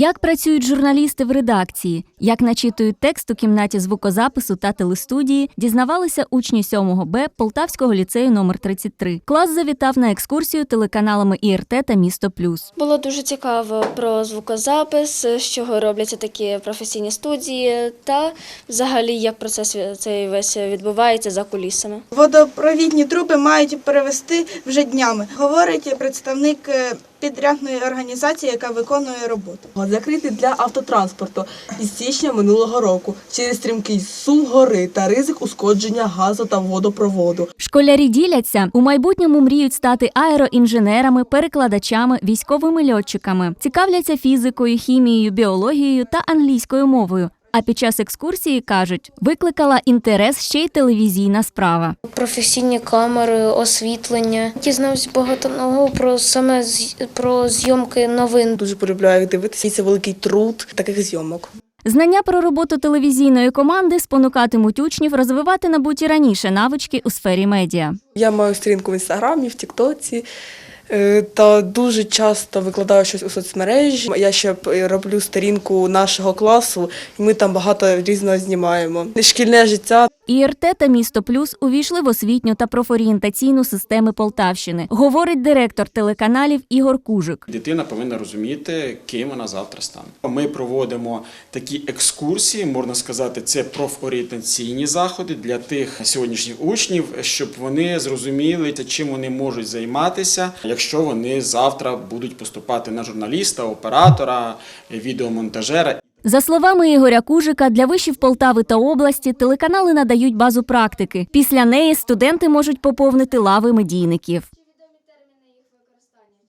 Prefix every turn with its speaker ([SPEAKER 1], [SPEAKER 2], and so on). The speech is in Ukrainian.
[SPEAKER 1] Як працюють журналісти в редакції, як начитують текст у кімнаті звукозапису та телестудії, дізнавалися учні 7 Б Полтавського ліцею номер 33. Клас завітав на екскурсію телеканалами ІРТ та Місто Плюс.
[SPEAKER 2] Було дуже цікаво про звукозапис, з чого робляться такі професійні студії, та взагалі як процес цей весь відбувається за кулісами.
[SPEAKER 3] Водопровідні труби мають перевести вже днями, говорить представник е, підрядної організації, яка виконує роботу.
[SPEAKER 4] Закритий для автотранспорту із січня минулого року через стрімкий сум гори та ризик ушкодження газу та водопроводу.
[SPEAKER 1] Школярі діляться у майбутньому мріють стати аероінженерами, перекладачами, військовими льотчиками, цікавляться фізикою, хімією, біологією та англійською мовою. А під час екскурсії кажуть, викликала інтерес ще й телевізійна справа.
[SPEAKER 2] Професійні камери, освітлення. Дізнався багато нового про саме про зйомки новин.
[SPEAKER 4] Дуже полюбляю їх дивитися. І Це великий труд таких зйомок.
[SPEAKER 1] Знання про роботу телевізійної команди спонукатимуть учнів розвивати набуті раніше навички у сфері медіа.
[SPEAKER 4] Я маю сторінку в інстаграмі, в Тіктоці. Е, Та дуже часто викладаю щось у соцмережі. Я ще роблю сторінку нашого класу, і ми там багато різного знімаємо. Шкільне життя
[SPEAKER 1] ІРТ та Місто Плюс увійшли в освітню та профорієнтаційну системи Полтавщини, говорить директор телеканалів Ігор Кужик.
[SPEAKER 5] Дитина повинна розуміти, ким вона завтра стане. Ми проводимо такі екскурсії, можна сказати, це профорієнтаційні заходи для тих сьогоднішніх учнів, щоб вони зрозуміли, чим вони можуть займатися, якщо вони завтра будуть поступати на журналіста, оператора, відеомонтажера.
[SPEAKER 1] За словами Ігоря Кужика, для вишів Полтави та області телеканали надають базу практики. Після неї студенти можуть поповнити лави медійників.